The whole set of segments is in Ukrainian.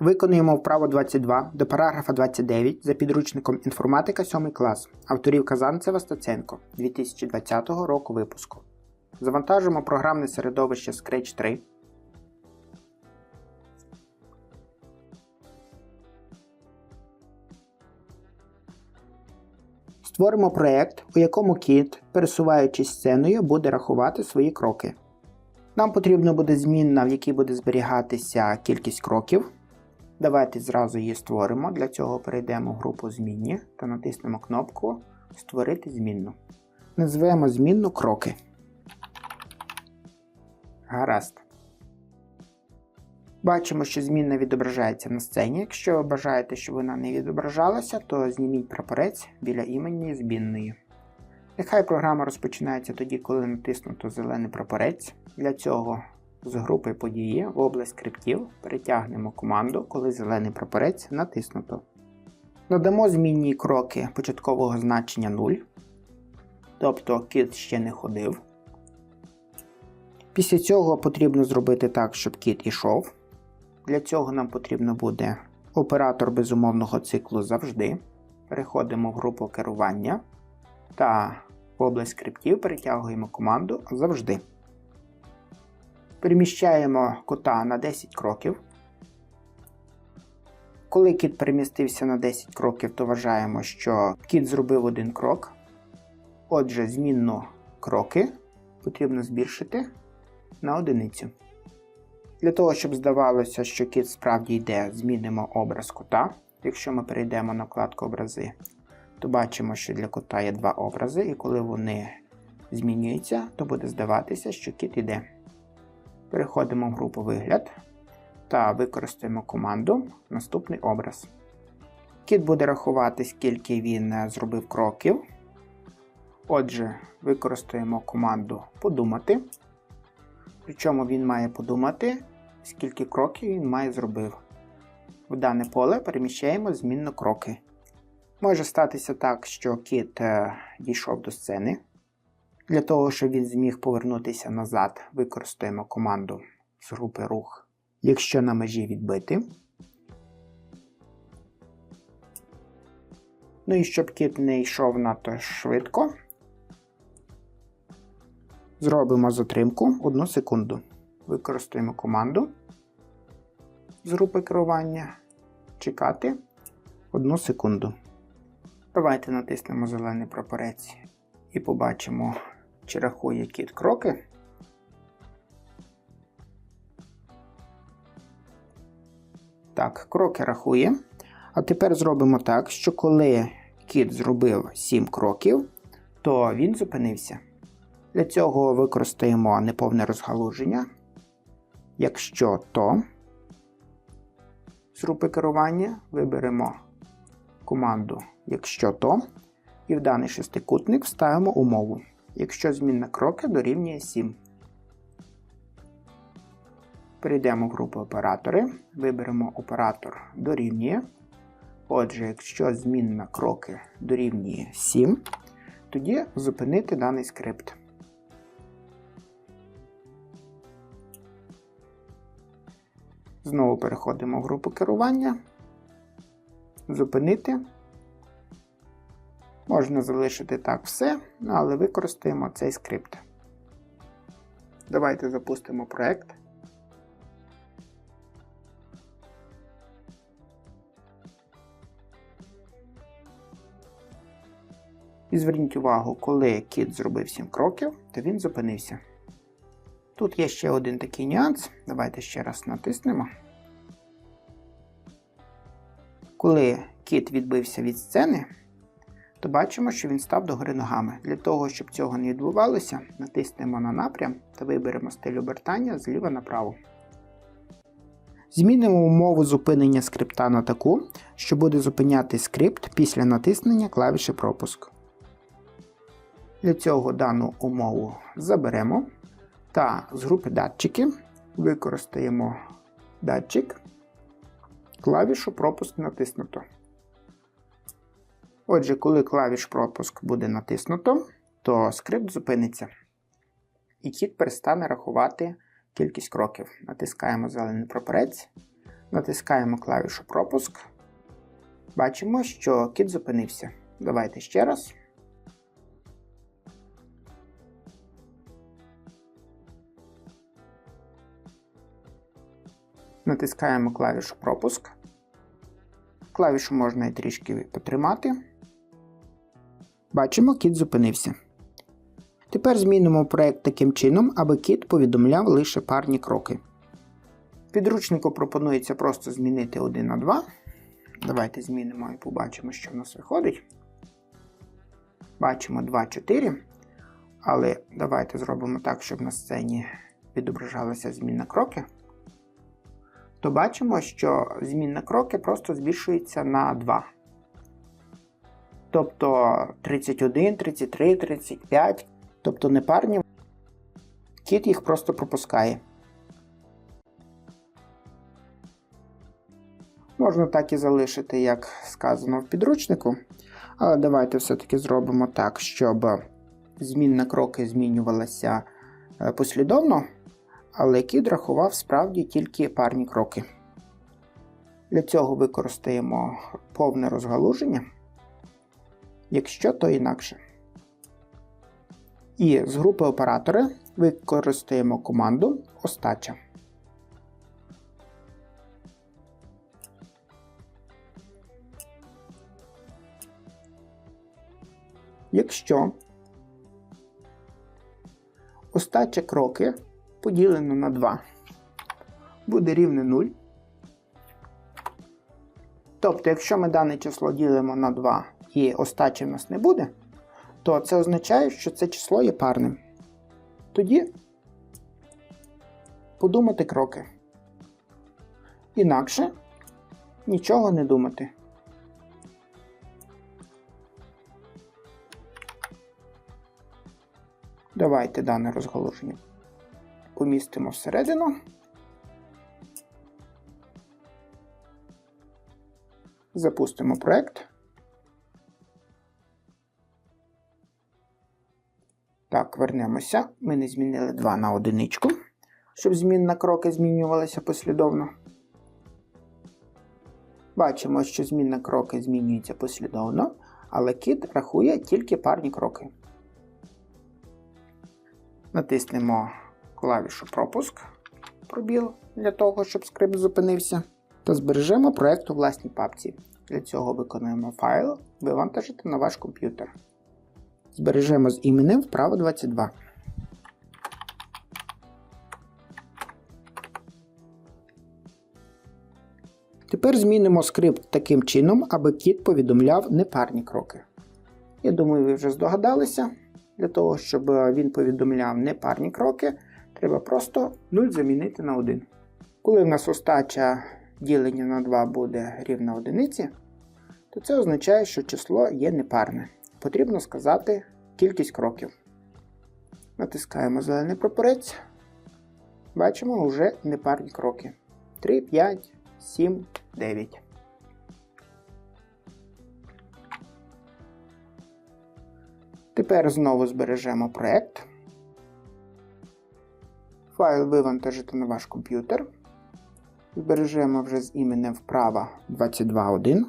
Виконуємо вправо 22 до параграфа 29 за підручником інформатика 7 клас авторів Казанцева Стаценко 2020 року випуску. Завантажимо програмне середовище Scratch 3. Створимо проєкт, у якому кіт, пересуваючись сценою, буде рахувати свої кроки. Нам потрібно буде змінна, в якій буде зберігатися кількість кроків. Давайте зразу її створимо. Для цього перейдемо в групу змінні та натиснемо кнопку Створити змінну. Назвемо змінну кроки. Гаразд. Бачимо, що змінна відображається на сцені. Якщо ви бажаєте, щоб вона не відображалася, то зніміть прапорець біля імені змінної. Нехай програма розпочинається тоді, коли натиснуто зелений прапорець. Для цього з групи події в область скриптів перетягнемо команду, коли зелений прапорець натиснуто. Надамо змінні кроки початкового значення 0, тобто кіт ще не ходив. Після цього потрібно зробити так, щоб кіт ішов. Для цього нам потрібно буде оператор безумовного циклу завжди. Переходимо в групу керування та в область скриптів перетягуємо команду завжди. Переміщаємо кота на 10 кроків. Коли кіт перемістився на 10 кроків, то вважаємо, що кіт зробив один крок. Отже, змінну кроки потрібно збільшити на одиницю. Для того, щоб здавалося, що кіт справді йде, змінимо образ кота. Якщо ми перейдемо на вкладку образи, то бачимо, що для кота є два образи, і коли вони змінюються, то буде здаватися, що кіт йде. Переходимо в групу вигляд та використаємо команду Наступний образ. Кіт буде рахувати, скільки він е, зробив кроків. Отже, використаємо команду Подумати. Причому він має подумати, скільки кроків він має зробив. В дане поле переміщаємо змінно кроки. Може статися так, що кіт е, дійшов до сцени. Для того, щоб він зміг повернутися назад, використаємо команду з групи рух, якщо на межі відбити. Ну і щоб кіт не йшов надто швидко, зробимо затримку 1 секунду. Використаємо команду з групи керування чекати 1 секунду. Давайте натиснемо зелений прапорець і побачимо, чи рахує кіт кроки. Так, кроки рахує. А тепер зробимо так, що коли кіт зробив 7 кроків, то він зупинився. Для цього використаємо неповне розгалуження. Якщо то з групи керування виберемо команду Якщо то, і в даний шестикутник вставимо умову. Якщо змінна кроки дорівнює 7. Перейдемо в групу оператори, виберемо оператор дорівнює. Отже, якщо змінна кроки дорівнює 7, тоді зупинити даний скрипт. Знову переходимо в групу керування. Зупинити. Можна залишити так все, але використаємо цей скрипт. Давайте запустимо проект. І зверніть увагу, коли кіт зробив 7 кроків, то він зупинився. Тут є ще один такий нюанс. Давайте ще раз натиснемо. Коли кіт відбився від сцени, то бачимо, що він став догори ногами. Для того, щоб цього не відбувалося, натиснемо на напрям та виберемо стиль обертання зліва направо. Змінимо умову зупинення скрипта на таку, що буде зупиняти скрипт після натиснення клавіші пропуск. Для цього дану умову заберемо та з групи датчики використаємо датчик, клавішу пропуск натиснуто. Отже, коли клавіш пропуск буде натиснуто, то скрипт зупиниться. І кіт перестане рахувати кількість кроків. Натискаємо зелений прапорець Натискаємо клавішу пропуск. Бачимо, що кіт зупинився. Давайте ще раз. Натискаємо клавішу пропуск. Клавішу можна і трішки потримати. Бачимо, кіт зупинився. Тепер змінимо проект таким чином, аби кіт повідомляв лише парні кроки. Підручнику пропонується просто змінити 1 на 2. Давайте змінимо і побачимо, що в нас виходить. Бачимо 2, 4. Але давайте зробимо так, щоб на сцені відображалася змінна кроки. То бачимо, що змінна кроки просто збільшується на 2. Тобто 31, 33, 35, тобто непарні. Кіт їх просто пропускає. Можна так і залишити, як сказано в підручнику. Але давайте все-таки зробимо так, щоб змінна кроки змінювалася е, послідовно, але кіт рахував справді тільки парні кроки. Для цього використаємо повне розгалуження, якщо то інакше. І з групи оператори використаємо команду остача. Якщо остача кроки поділено на 2 буде рівне 0. Тобто, якщо ми дане число ділимо на 2 і остачі в нас не буде, то це означає, що це число є парним. Тоді подумати кроки. Інакше нічого не думати. Давайте дане розголошення помістимо всередину. Запустимо проект. Так, вернемося. Ми не змінили 2 на одиничку, щоб змінна кроки змінювалися послідовно. Бачимо, що змінна кроки змінюється послідовно, але кіт рахує тільки парні кроки. Натиснемо клавішу пропуск пробіл для того, щоб скрипт зупинився. Та збережемо проєкт у власній папці. Для цього виконуємо файл, вивантажити на ваш комп'ютер. Збережемо з іменем вправо 22. Тепер змінимо скрипт таким чином, аби кіт повідомляв непарні кроки. Я думаю, ви вже здогадалися. Для того, щоб він повідомляв непарні кроки, треба просто 0 замінити на 1. Коли в нас остача ділення на 2 буде рівна одиниці, то це означає, що число є непарне. Потрібно сказати кількість кроків. Натискаємо зелений прапорець. Бачимо вже непарні кроки. 3, 5, 7, 9. Тепер знову збережемо проєкт. Файл вивантажити на ваш комп'ютер. Збережемо вже з іменем вправа 22.1.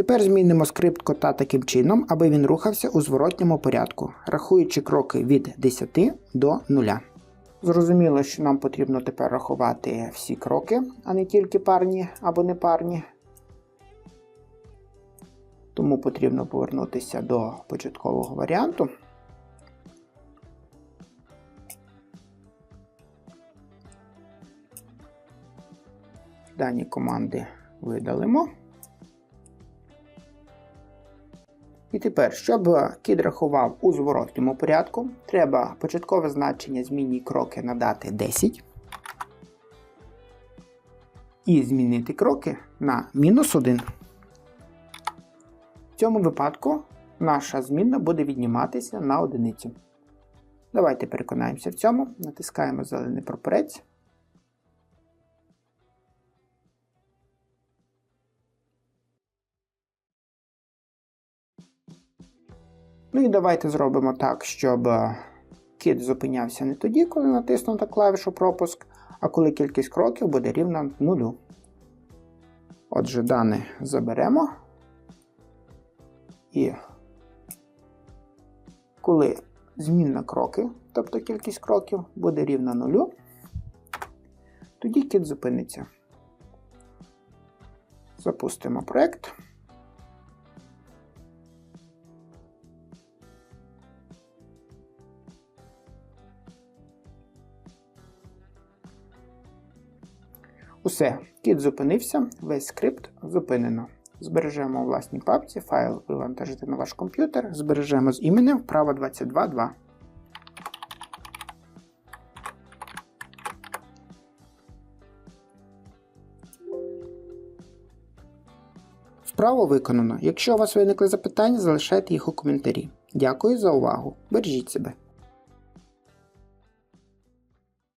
Тепер змінимо скрипт кота таким чином, аби він рухався у зворотньому порядку, рахуючи кроки від 10 до 0. Зрозуміло, що нам потрібно тепер рахувати всі кроки, а не тільки парні або непарні. Тому потрібно повернутися до початкового варіанту. Дані команди видалимо. Тепер, щоб кід рахував у зворотньому порядку, треба початкове значення змінні кроки надати 10. І змінити кроки на мінус 1. В цьому випадку наша змінна буде відніматися на одиницю. Давайте переконаємося в цьому. Натискаємо зелений прапорець. Давайте зробимо так, щоб е, кіт зупинявся не тоді, коли натиснута клавішу пропуск, а коли кількість кроків буде рівна нулю. Отже, дане заберемо. І коли змінна кроки, тобто кількість кроків, буде рівна нулю, тоді кіт зупиниться. Запустимо проект. Усе, кіт зупинився, весь скрипт зупинено. Збережемо у власній папці, файл вивантажити на ваш комп'ютер, збережемо з іменем вправо 22.2. Вправо виконано. Якщо у вас виникли запитання, залишайте їх у коментарі. Дякую за увагу. Бережіть себе.